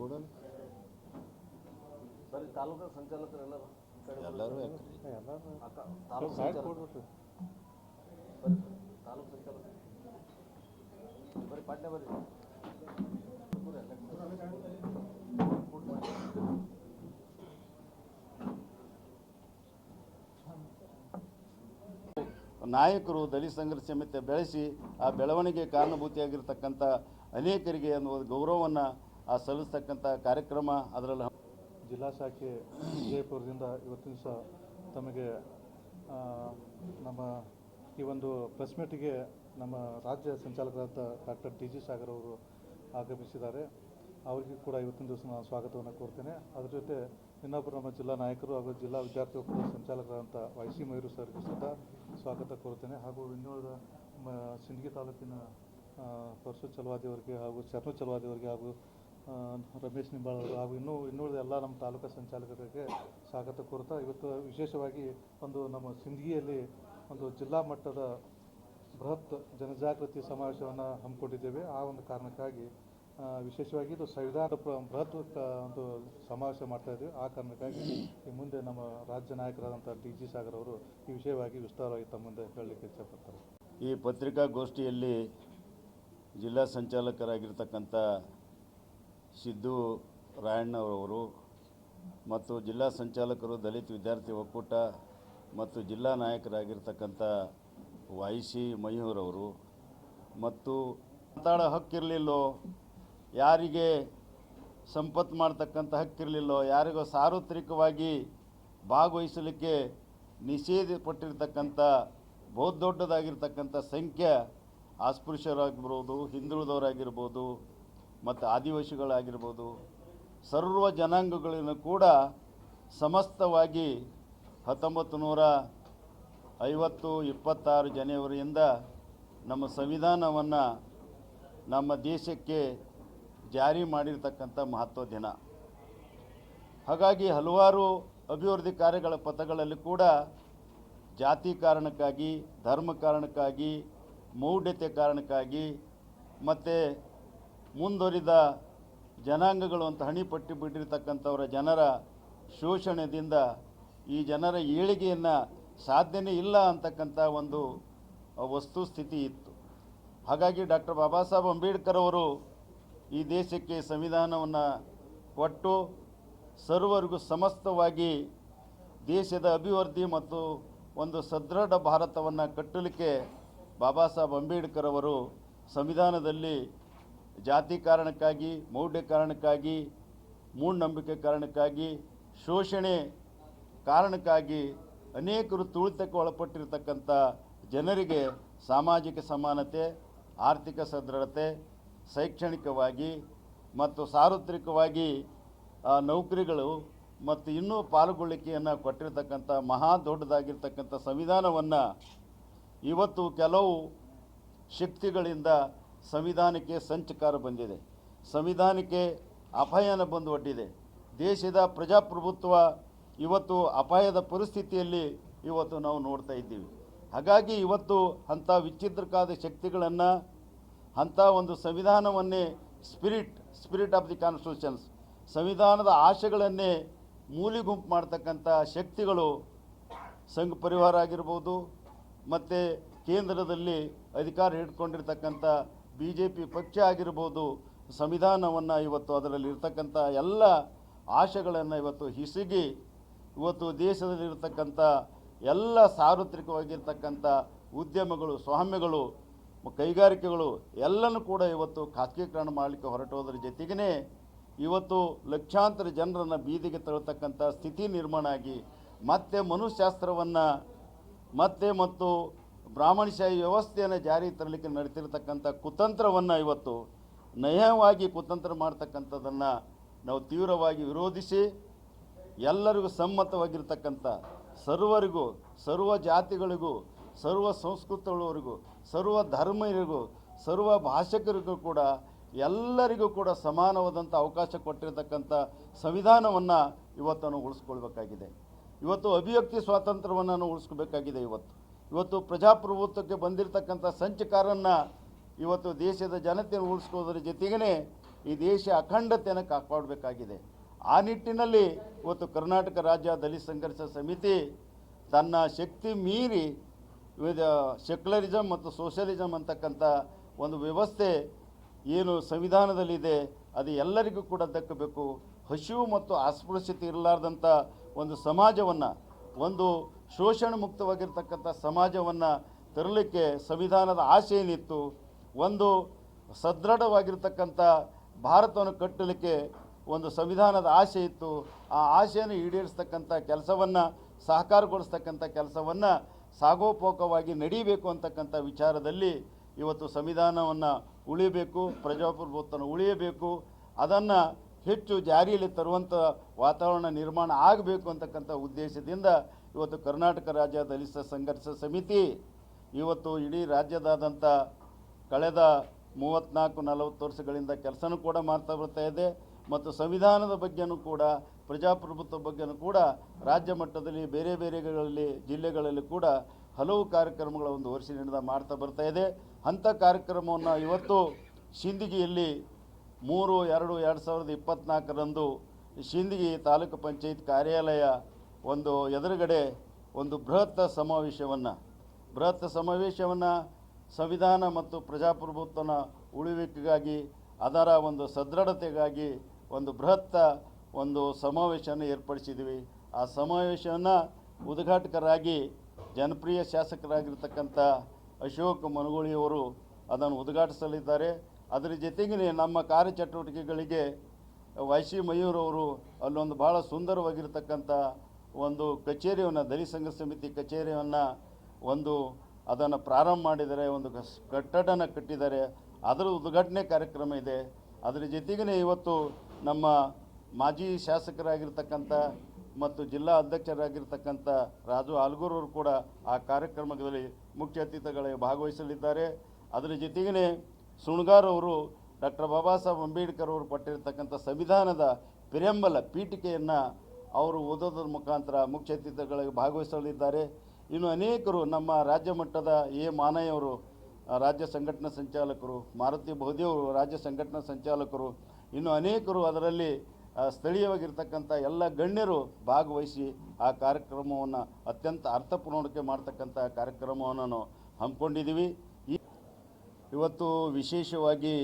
ಕೊಡೋಣ ಸರಿ ತಾಲೂಕು ಸಂಚಾಲಕರು ಎಲ್ಲರೂ ಎಲ್ಲರೂ ಯಾಕ್ರಿ ಅಕ್ಕ ತಾಲೂಕು ಸಂಚಾಲಕರು ಬರ್ರಿ ತಾಲೂಕು ಸಂಚಾಲಕ. ಬರ್ರಿ ಪಾಟ್ನೆ ಬರ್ರಿ ಬರ್ರಿ, ನಾಯಕರು ದಲಿತ ಸಂಘರ್ಷ ಸಮಿತಿ ಬೆಳೆಸಿ ಆ ಬೆಳವಣಿಗೆ ಕಾರಣಭೂತಿಯಾಗಿರ್ತಕ್ಕಂಥ ಅನೇಕರಿಗೆ ಅನ್ನುವ ಗೌರವವನ್ನು ಆ ಸಲ್ಲಿಸ್ತಕ್ಕಂಥ ಕಾರ್ಯಕ್ರಮ ಅದರಲ್ಲಿ ಜಿಲ್ಲಾ ಶಾಖೆ ವಿಜಯಪುರದಿಂದ ಇವತ್ತಿನ ದಿವಸ ತಮಗೆ ನಮ್ಮ ಈ ಒಂದು ಪ್ರೆಸ್ ಮೀಟಿಗೆ ನಮ್ಮ ರಾಜ್ಯ ಸಂಚಾಲಕರಾದ ಡಾಕ್ಟರ್ ಟಿ ಜಿ ಸಾಗರ್ ಅವರು ಆಗಮಿಸಿದ್ದಾರೆ. ಅವರಿಗೂ ಕೂಡ ಇವತ್ತಿನ ದಿವಸ ನಾನು ಸ್ವಾಗತವನ್ನು ಕೋರ್ತೇನೆ. ಅದ್ರ ಜೊತೆ ಇನ್ನೊಬ್ಬರು ನಮ್ಮ ಜಿಲ್ಲಾ ನಾಯಕರು ಹಾಗೂ ಜಿಲ್ಲಾ ವಿದ್ಯಾರ್ಥಿ ಒಕ್ಕೂಟದ ಸಂಚಾಲಕರಾದಂಥ ವೈ ಸಿ ಮಯೂರು ಸರ್ಗೂ ಸಹ ಸ್ವಾಗತ ಕೋರ್ತೇನೆ. ಹಾಗೂ ಇನ್ನುಳಿದ ಸಿಂಡಿಗೆ ತಾಲೂಕಿನ ಪರಶು ಚಲವಾದಿ ಅವರಿಗೆ ಹಾಗೂ ಶರಣು ಚಲವಾದಿ ಅವರಿಗೆ ಹಾಗೂ ರಮೇಶ್ ನಿಂಬಾಳ್ ಅವರು. ಹಾಗೂ ಇನ್ನೂ ಇನ್ನುಳಿದ ಎಲ್ಲ ನಮ್ಮ ತಾಲೂಕು ಸಂಚಾಲಕರಿಗೆ ಸ್ವಾಗತ ಕೋರ್ತಾ ಇವತ್ತು ವಿಶೇಷವಾಗಿ ಒಂದು ನಮ್ಮ ಸಿಂದಗಿಯಲ್ಲಿ ಒಂದು ಜಿಲ್ಲಾ ಮಟ್ಟದ ಬೃಹತ್ ಜನಜಾಗೃತಿ ಸಮಾವೇಶವನ್ನು ಹಮ್ಮಿಕೊಂಡಿದ್ದೇವೆ. ಆ ಒಂದು ಕಾರಣಕ್ಕಾಗಿ ವಿಶೇಷವಾಗಿ ಇದು ಸಂವಿಧಾನ ಪ್ರ- ಬೃಹತ್ ಒಂದು ಸಮಾವೇಶ ಮಾಡ್ತಾ ಇದ್ದೀವಿ. ಆ ಕಾರಣಕ್ಕಾಗಿ ಈ ಮುಂದೆ ನಮ್ಮ ರಾಜ್ಯ ನಾಯಕರಾದಂಥ ಡಿ ಜಿ ಸಾಗರ್ ಅವರು ಈ ವಿಷಯವಾಗಿ ವಿಸ್ತಾರವಾಗಿ ತಮ್ಮ ಮುಂದೆ ಹೇಳಲಿಕ್ಕೆ ಇಚ್ಛಪಡ್ತಾರೆ. ಈ ಪತ್ರಿಕಾಗೋಷ್ಠಿಯಲ್ಲಿ ಜಿಲ್ಲಾ ಸಂಚಾಲಕರಾಗಿರ್ತಕ್ಕಂಥ ಸಿದ್ದು ರಾಯಣ್ಣವರವರು ಮತ್ತು ಜಿಲ್ಲಾ ಸಂಚಾಲಕರು, ದಲಿತ ವಿದ್ಯಾರ್ಥಿ ಒಕ್ಕೂಟ ಮತ್ತು ಜಿಲ್ಲಾ ನಾಯಕರಾಗಿರ್ತಕ್ಕಂಥ ವೈ ಸಿ ಮಯೂರವರು ಮತ್ತು ಮಾತಾಡೋ ಹಕ್ಕಿರಲಿಲ್ಲೋ, ಯಾರಿಗೆ ಸಂಪತ್ತು ಮಾಡ್ತಕ್ಕಂಥ ಹಕ್ಕಿರಲಿಲ್ಲೋ, ಯಾರಿಗೋ ಸಾರ್ವತ್ರಿಕವಾಗಿ ಭಾಗವಹಿಸಲಿಕ್ಕೆ ನಿಷೇಧಪಟ್ಟಿರ್ತಕ್ಕಂಥ ಬಹುದೊಡ್ಡದಾಗಿರ್ತಕ್ಕಂಥ ಸಂಖ್ಯೆ ಅಸ್ಪೃಶ್ಯರಾಗಿರ್ಬೋದು ಹಿಂದುಳಿದವರಾಗಿರ್ಬೋದು ಮತ್ತು ಆದಿವಾಸಿಗಳಾಗಿರ್ಬೋದು, ಸರ್ವ ಜನಾಂಗಗಳನ್ನು ಕೂಡ ಸಮಸ್ತವಾಗಿ ಹತ್ತೊಂಬತ್ತು ನೂರ ಐವತ್ತು, ಇಪ್ಪತ್ತಾರು ಜನವರಿಯಿಂದ ನಮ್ಮ ಸಂವಿಧಾನವನ್ನು ನಮ್ಮ ದೇಶಕ್ಕೆ ಜಾರಿ ಮಾಡಿರ್ತಕ್ಕಂಥ ಮಹತ್ವ ದಿನ. ಹಾಗಾಗಿ ಹಲವಾರು ಅಭಿವೃದ್ಧಿ ಕಾರ್ಯಗಳ ಪಥಗಳಲ್ಲಿ ಕೂಡ ಜಾತಿ ಕಾರಣಕ್ಕಾಗಿ, ಧರ್ಮ ಕಾರಣಕ್ಕಾಗಿ, ಮೌಢ್ಯತೆ ಕಾರಣಕ್ಕಾಗಿ, ಮತ್ತು ಮುಂದುವರಿದ ಜನಾಂಗಗಳು ಅಂತ ಹಣಿಪಟ್ಟಿ ಬಿಟ್ಟಿರ್ತಕ್ಕಂಥವರ ಜನರ ಶೋಷಣೆಯಿಂದ ಈ ಜನರ ಏಳಿಗೆಯನ್ನು ಸಾಧ್ಯನೇ ಇಲ್ಲ ಅಂತಕ್ಕಂಥ ಒಂದು ವಸ್ತುಸ್ಥಿತಿ ಇತ್ತು. ಹಾಗಾಗಿ ಡಾಕ್ಟರ್ ಬಾಬಾ ಸಾಹೇಬ್ ಅಂಬೇಡ್ಕರ್ ಅವರು ಈ ದೇಶಕ್ಕೆ ಸಂವಿಧಾನವನ್ನು ಕೊಟ್ಟು ಸರ್ವರಿಗೂ ಸಮಸ್ತವಾಗಿ ದೇಶದ ಅಭಿವೃದ್ಧಿ ಮತ್ತು ಒಂದು ಸದೃಢ ಭಾರತವನ್ನು ಕಟ್ಟಲಿಕ್ಕೆ ಬಾಬಾ ಸಾಹೇಬ್ ಅಂಬೇಡ್ಕರ್ ಅವರು ಸಂವಿಧಾನದಲ್ಲಿ ಜಾತಿ ಕಾರಣಕ್ಕಾಗಿ, ಮೌಢ್ಯ ಕಾರಣಕ್ಕಾಗಿ, ಮೂಢನಂಬಿಕೆ ಕಾರಣಕ್ಕಾಗಿ, ಶೋಷಣೆ ಕಾರಣಕ್ಕಾಗಿ ಅನೇಕರು ತುಳಿತಕ್ಕೆ ಒಳಪಟ್ಟಿರ್ತಕ್ಕಂಥ ಜನರಿಗೆ ಸಾಮಾಜಿಕ ಸಮಾನತೆ, ಆರ್ಥಿಕ ಸದೃಢತೆ, ಶೈಕ್ಷಣಿಕವಾಗಿ ಮತ್ತು ಸಾರ್ವತ್ರಿಕವಾಗಿ ನೌಕರಿಗಳು ಮತ್ತು ಇನ್ನೂ ಪಾಲ್ಗೊಳ್ಳಿಕೆಯನ್ನು ಕೊಟ್ಟಿರ್ತಕ್ಕಂಥ ಮಹಾ ದೊಡ್ಡದಾಗಿರ್ತಕ್ಕಂಥ ಸಂವಿಧಾನವನ್ನು ಇವತ್ತು ಕೆಲವು ಶಕ್ತಿಗಳಿಂದ ಸಂವಿಧಾನಕ್ಕೆ ಸಂಚಕಾರ ಬಂದಿದೆ. ಸಂವಿಧಾನಕ್ಕೆ ಅಪಾಯನ ಬಂದು ಒಡ್ಡಿದೆ. ದೇಶದ ಪ್ರಜಾಪ್ರಭುತ್ವ ಇವತ್ತು ಅಪಾಯದ ಪರಿಸ್ಥಿತಿಯಲ್ಲಿ ಇವತ್ತು ನಾವು ನೋಡ್ತಾ ಇದ್ದೀವಿ. ಹಾಗಾಗಿ ಇವತ್ತು ಅಂಥ ವಿಚಿತ್ರಕಾದ ಶಕ್ತಿಗಳನ್ನು, ಅಂಥ ಒಂದು ಸಂವಿಧಾನವನ್ನೇ spirit spirit of the constitutions ಸಂವಿಧಾನದ ಆಶೆಗಳನ್ನೇ ಮೂಲಿಗುಂಪು ಮಾಡ್ತಕ್ಕಂಥ ಶಕ್ತಿಗಳು ಸಂಘ ಪರಿವಾರ ಆಗಿರ್ಬೋದು, ಮತ್ತು ಕೇಂದ್ರದಲ್ಲಿ ಅಧಿಕಾರ ಹಿಡ್ಕೊಂಡಿರ್ತಕ್ಕಂಥ ಬಿ ಜೆ ಪಿ ಪಕ್ಷ ಆಗಿರ್ಬೋದು, ಸಂವಿಧಾನವನ್ನು ಇವತ್ತು ಅದರಲ್ಲಿ ಇರ್ತಕ್ಕಂಥ ಎಲ್ಲ ಆಶೆಗಳನ್ನು ಇವತ್ತು ಹಿಸುಗಿ, ಇವತ್ತು ದೇಶದಲ್ಲಿರ್ತಕ್ಕಂಥ ಎಲ್ಲ ಸಾರ್ವತ್ರಿಕವಾಗಿರ್ತಕ್ಕಂಥ ಉದ್ಯಮಗಳು, ಸ್ವಾಮ್ಯಗಳು, ಕೈಗಾರಿಕೆಗಳು ಎಲ್ಲನೂ ಕೂಡ ಇವತ್ತು ಖಾಸಗೀಕರಣ ಮಾಡಲಿಕ್ಕೆ ಹೊರಟೋದ್ರ ಜೊತೆಗೇ ಇವತ್ತು ಲಕ್ಷಾಂತರ ಜನರನ್ನು ಬೀದಿಗೆ ತರತಕ್ಕಂಥ ಸ್ಥಿತಿ ನಿರ್ಮಾಣ ಆಗಿ ಮತ್ತೆ ಮನುಶಾಸ್ತ್ರವನ್ನು ಮತ್ತೆ ಮತ್ತು ಬ್ರಾಹ್ಮಣಶಾಹಿ ವ್ಯವಸ್ಥೆಯನ್ನು ಜಾರಿ ತರಲಿಕ್ಕೆ ನಡೀತಿರ್ತಕ್ಕಂಥ ಕುತಂತ್ರವನ್ನು ಇವತ್ತು ನಯವಾಗಿ ಕುತಂತ್ರ ಮಾಡ್ತಕ್ಕಂಥದ್ದನ್ನು ನಾವು ತೀವ್ರವಾಗಿ ವಿರೋಧಿಸಿ, ಎಲ್ಲರಿಗೂ ಸಮ್ಮತವಾಗಿರ್ತಕ್ಕಂಥ ಸರ್ವರಿಗೂ, ಸರ್ವ ಜಾತಿಗಳಿಗೂ, ಸರ್ವ ಸಂಸ್ಕೃತಗಳವರಿಗೂ, ಸರ್ವ ಧರ್ಮರಿಗೂ, ಸರ್ವ ಭಾಷಿಕರಿಗೂ ಕೂಡ ಎಲ್ಲರಿಗೂ ಕೂಡ ಸಮಾನವಾದಂಥ ಅವಕಾಶ ಕೊಟ್ಟಿರತಕ್ಕಂಥ ಸಂವಿಧಾನವನ್ನು ಇವತ್ತು ನಾವು ಉಳಿಸ್ಕೊಳ್ಬೇಕಾಗಿದೆ. ಇವತ್ತು ಅಭಿವ್ಯಕ್ತಿ ಸ್ವಾತಂತ್ರ್ಯವನ್ನು ನಾವು ಉಳಿಸ್ಕೋಬೇಕಾಗಿದೆ ಇವತ್ತು. ಇವತ್ತು ಪ್ರಜಾಪ್ರಭುತ್ವಕ್ಕೆ ಬಂದಿರತಕ್ಕಂಥ ಸಂಚಕಾರನ್ನು ಇವತ್ತು ದೇಶದ ಜನತೆಯನ್ನು ಉಳಿಸ್ಕೋದ್ರ ಜೊತೆಗೇ ಈ ದೇಶ ಅಖಂಡತೆಯನ್ನು ಕಾಪಾಡಬೇಕಾಗಿದೆ. ಆ ನಿಟ್ಟಿನಲ್ಲಿ ಇವತ್ತು ಕರ್ನಾಟಕ ರಾಜ್ಯ ದಲಿತ ಸಂಘರ್ಷ ಸಮಿತಿ ತನ್ನ ಶಕ್ತಿ ಮೀರಿ ವಿವಿಧ ಸೆಕ್ಯುಲರಿಸಮ್ ಮತ್ತು ಸೋಷಲಿಸಮ್ ಅಂತಕ್ಕಂಥ ಒಂದು ವ್ಯವಸ್ಥೆ ಏನು ಸಂವಿಧಾನದಲ್ಲಿದೆ, ಅದು ಎಲ್ಲರಿಗೂ ಕೂಡ ದಕ್ಕಬೇಕು. ಹಸಿವು ಮತ್ತು ಅಸ್ಪೃಶ್ಯತೆ ಇರಲಾರ್ದಂಥ ಒಂದು ಸಮಾಜವನ್ನು ಒಂದು ಶೋಷಣ ಮುಕ್ತವಾಗಿರ್ತಕ್ಕಂಥ ಸಮಾಜವನ್ನು ತರಲಿಕ್ಕೆ ಸಂವಿಧಾನದ ಆಶೆ ಏನಿತ್ತು ಒಂದು ಸದೃಢವಾಗಿರ್ತಕ್ಕಂಥ ಭಾರತವನ್ನು ಕಟ್ಟಲಿಕ್ಕೆ ಒಂದು ಸಂವಿಧಾನದ ಆಶೆ ಇತ್ತು. ಆ ಆಶೆಯನ್ನು ಈಡೇರಿಸ್ತಕ್ಕಂಥ ಕೆಲಸವನ್ನು, ಸಹಕಾರಗೊಳಿಸ್ತಕ್ಕಂಥ ಕೆಲಸವನ್ನು ಸಾಗೋಪೋಕವಾಗಿ ನಡೀಬೇಕು ಅಂತಕ್ಕಂಥ ವಿಚಾರದಲ್ಲಿ ಇವತ್ತು ಸಂವಿಧಾನವನ್ನು ಉಳಿಬೇಕು ಪ್ರಜಾಪ್ರಭುತ್ವನ ಉಳಿಯಬೇಕು. ಅದನ್ನು ಹೆಚ್ಚು ಜಾರಿಯಲ್ಲಿ ತರುವಂಥ ವಾತಾವರಣ ನಿರ್ಮಾಣ ಆಗಬೇಕು ಅಂತಕ್ಕಂಥ ಉದ್ದೇಶದಿಂದ ಇವತ್ತು ಕರ್ನಾಟಕ ರಾಜ್ಯ ದಲಿತ ಸಂಘರ್ಷ ಸಮಿತಿ ಇವತ್ತು ಇಡೀ ರಾಜ್ಯದಾದಂಥ ಕಳೆದ ಮೂವತ್ತ್ನಾಲ್ಕು ನಲವತ್ತು ವರ್ಷಗಳಿಂದ ಕೆಲಸನೂ ಕೂಡ ಮಾಡ್ತಾ ಬರ್ತಾ ಇದೆ. ಮತ್ತು ಸಂವಿಧಾನದ ಬಗ್ಗೆನೂ ಕೂಡ, ಪ್ರಜಾಪ್ರಭುತ್ವ ಬಗ್ಗೆನೂ ಕೂಡ, ರಾಜ್ಯ ಮಟ್ಟದಲ್ಲಿ ಬೇರೆ ಬೇರೆಗಳಲ್ಲಿ ಜಿಲ್ಲೆಗಳಲ್ಲಿ ಕೂಡ ಹಲವು ಕಾರ್ಯಕ್ರಮಗಳ ಒಂದು ವರ್ಷದಿಂದ ಮಾಡ್ತಾ ಬರ್ತಾ ಇದೆ. ಅಂಥ ಕಾರ್ಯಕ್ರಮವನ್ನು ಇವತ್ತು ಸಿಂದಗಿಯಲ್ಲಿ ಮೂರು, ಎರಡು ಎರಡು ಸಾವಿರದ ಇಪ್ಪತ್ತ್ನಾಲ್ಕರಂದು ಶಿಂದಗಿ ತಾಲೂಕು ಪಂಚಾಯತ್ ಕಾರ್ಯಾಲಯ ಒಂದು ಎದುರುಗಡೆ ಒಂದು ಬೃಹತ್ ಸಮಾವೇಶವನ್ನು ಬೃಹತ್ ಸಮಾವೇಶವನ್ನು ಸಂವಿಧಾನ ಮತ್ತು ಪ್ರಜಾಪ್ರಭುತ್ವನ ಉಳಿವಿಕೆಗಾಗಿ, ಅದರ ಒಂದು ಸದೃಢತೆಗಾಗಿ ಒಂದು ಬೃಹತ್ ಒಂದು ಸಮಾವೇಶವನ್ನು ಏರ್ಪಡಿಸಿದ್ವಿ. ಆ ಸಮಾವೇಶವನ್ನು ಉದ್ಘಾಟಕರಾಗಿ ಜನಪ್ರಿಯ ಶಾಸಕರಾಗಿರ್ತಕ್ಕಂಥ ಅಶೋಕ್ ಮನಗೋಳಿಯವರು ಅದನ್ನು ಉದ್ಘಾಟಿಸಲಿದ್ದಾರೆ. ಅದರ ಜೊತೆಗೆ ನಮ್ಮ ಕಾರ್ಯಚಟುವಟಿಕೆಗಳಿಗೆ ಸಿ ಮಯೂರವರು ಅಲ್ಲೊಂದು ಭಾಳ ಸುಂದರವಾಗಿರ್ತಕ್ಕಂಥ ಒಂದು ಕಚೇರಿಯನ್ನು, ದಲಿತ ಸಂಘ ಸಮಿತಿ ಕಚೇರಿಯನ್ನು ಒಂದು ಅದನ್ನು ಪ್ರಾರಂಭ ಮಾಡಿದರೆ ಒಂದು ಕಟ್ಟಡನ ಕಟ್ಟಿದ್ದಾರೆ. ಅದರ ಉದ್ಘಾಟನೆ ಕಾರ್ಯಕ್ರಮ ಇದೆ. ಅದರ ಜೊತೆಗೇ ಇವತ್ತು ನಮ್ಮ ಮಾಜಿ ಶಾಸಕರಾಗಿರ್ತಕ್ಕಂಥ ಮತ್ತು ಜಿಲ್ಲಾ ಅಧ್ಯಕ್ಷರಾಗಿರ್ತಕ್ಕಂಥ ರಾಜು ಆಲ್ಗೂರವರು ಕೂಡ ಆ ಕಾರ್ಯಕ್ರಮದಲ್ಲಿ ಮುಖ್ಯ ಅತಿಥಿಗಳಾಗಿ ಭಾಗವಹಿಸಲಿದ್ದಾರೆ. ಅದರ ಜೊತೆಗೇ ಸುಣ್ಗಾರ್ ಅವರು ಡಾಕ್ಟರ್ ಬಾಬಾ ಸಾಹೇಬ್ ಅಂಬೇಡ್ಕರ್ ಅವರು ಪಟ್ಟಿರ್ತಕ್ಕಂಥ ಸಂವಿಧಾನದ ಪಿರೆಂಬಲ ಪೀಠಿಕೆಯನ್ನು ಅವರು ಓದೋದ್ರ ಮುಖಾಂತರ ಮುಖ್ಯ ಅತಿಥಿಗಳಿಗೆ ಭಾಗವಹಿಸಲಿದ್ದಾರೆ. ಇನ್ನು ಅನೇಕರು ನಮ್ಮ ರಾಜ್ಯ ಮಟ್ಟದ ಎ ಮಾನಯ್ಯವರು ರಾಜ್ಯ ಸಂಘಟನಾ ಸಂಚಾಲಕರು, ಮಾರುತಿ ಬಹುದೇವರು ರಾಜ್ಯ ಸಂಘಟನಾ ಸಂಚಾಲಕರು, ಇನ್ನು ಅನೇಕರು ಅದರಲ್ಲಿ ಸ್ಥಳೀಯವಾಗಿರ್ತಕ್ಕಂಥ ಎಲ್ಲ ಗಣ್ಯರು ಭಾಗವಹಿಸಿ ಆ ಕಾರ್ಯಕ್ರಮವನ್ನು ಅತ್ಯಂತ ಅರ್ಥಪೂರ್ಣಕ್ಕೆ ಮಾಡ್ತಕ್ಕಂಥ ಕಾರ್ಯಕ್ರಮವನ್ನು ನಾವು ಹಮ್ಮಿಕೊಂಡಿದ್ದೀವಿ. ಇವತ್ತು ವಿಶೇಷವಾಗಿ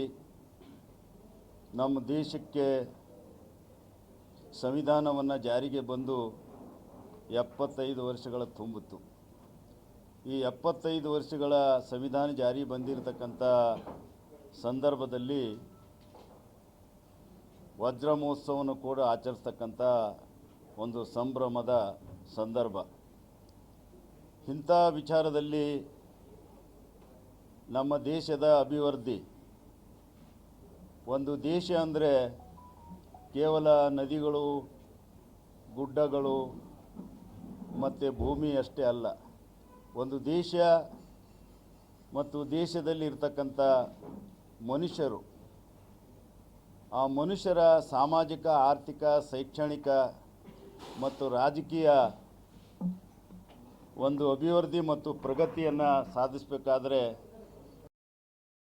ನಮ್ಮ ದೇಶಕ್ಕೆ ಸಂವಿಧಾನವನ್ನು ಜಾರಿಗೆ ಬಂದು ಎಪ್ಪತ್ತೈದು ವರ್ಷಗಳ ತುಂಬಿತು ಈ ಎಪ್ಪತ್ತೈದು ವರ್ಷಗಳ ಸಂವಿಧಾನ ಜಾರಿ ಬಂದಿರತಕ್ಕಂಥ ಸಂದರ್ಭದಲ್ಲಿ ವಜ್ರ ಮಹೋತ್ಸವವನ್ನು ಕೂಡ ಆಚರಿಸ್ತಕ್ಕಂಥ ಒಂದು ಸಂಭ್ರಮದ ಸಂದರ್ಭ. ಇಂಥ ವಿಚಾರದಲ್ಲಿ ನಮ್ಮ ದೇಶದ ಅಭಿವೃದ್ಧಿ. ಒಂದು ದೇಶ ಅಂದರೆ ಕೇವಲ ನದಿಗಳು, ಗುಡ್ಡಗಳು ಮತ್ತು ಭೂಮಿ ಅಷ್ಟೇ ಅಲ್ಲ. ಒಂದು ದೇಶ ಮತ್ತು ದೇಶದಲ್ಲಿ ಇರ್ತಕ್ಕಂಥ ಮನುಷ್ಯರು, ಆ ಮನುಷ್ಯರ ಸಾಮಾಜಿಕ, ಆರ್ಥಿಕ, ಶೈಕ್ಷಣಿಕ ಮತ್ತು ರಾಜಕೀಯ ಒಂದು ಅಭಿವೃದ್ಧಿ ಮತ್ತು ಪ್ರಗತಿಯನ್ನು ಸಾಧಿಸಬೇಕಾದ್ರೆ